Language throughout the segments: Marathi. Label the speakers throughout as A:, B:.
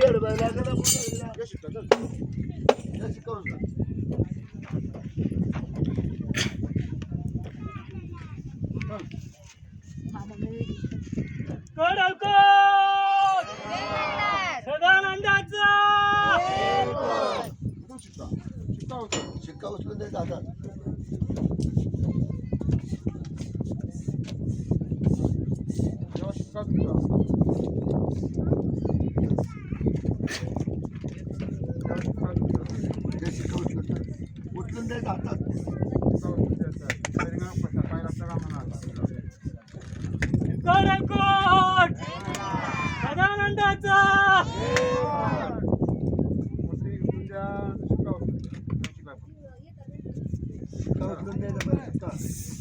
A: gel ben nerede ben burada. Geç şıkta dur. Geç şıkta orada. Koran koran. Sedan andatsa. Dur şıkta. Şıkta olsun. Şıkta olsun dedi zaten. Yavaş şıkta dur. God and God. Ananda. Thank you.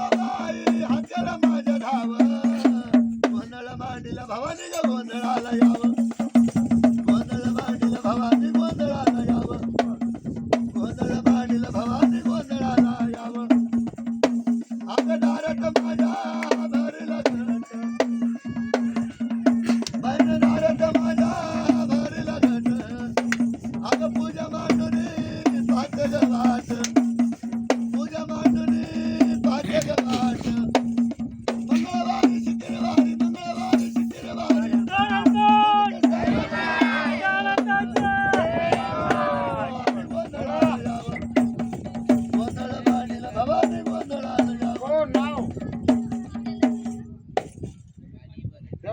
A: Bye-bye.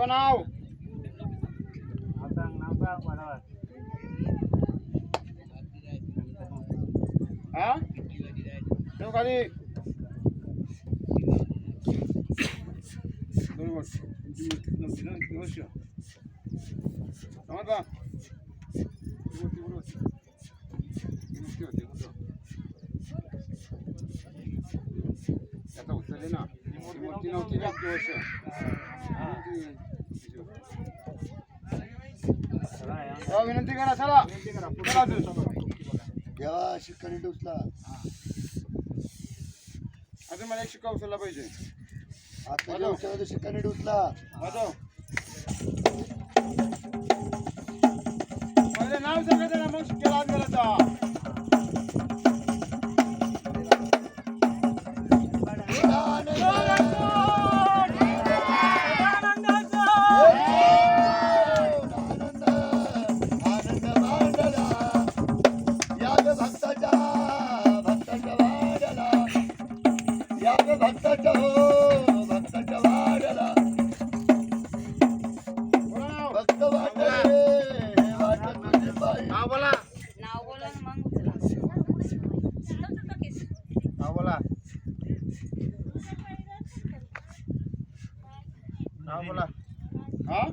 B: नाव हा ठेव खाली बरोबर तुमची मूर्ती नव्हती ना किती वर्ष समजला ती मूर्ती बरोबर ती मूर्ती होती कुठं आता उचलली ना ती मूर्ती नव्हती ना वर्ष विनंती करा चला चला अजून.
A: देवा शिक्काने डुसला
B: अजून मला एक शिक्का उचलला पाहिजे
A: आता जेव्हा उचलला तर शिक्काने डुसला
B: वाजव पहिले नाव सांगायचं ना मग शिक्क्याला हात
A: भक्ताच्या हो भक्ताच्या वाड्याला. भक्त बाई.
C: नाव बोला.
D: नाव बोला ना मग. समजतं की
C: नाव बोला. नाव बोला.
B: हा?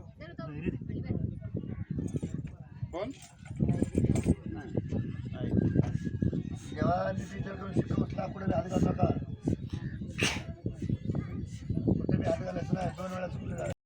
B: कोण?
A: जेव्हा करून शिकवत पुढे घालू नका. कुठे बी हात घालायचं नाही दोन वेळा चुकले